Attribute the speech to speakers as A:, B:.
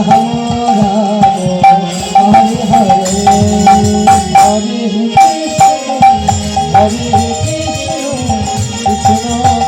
A: Hare Krishna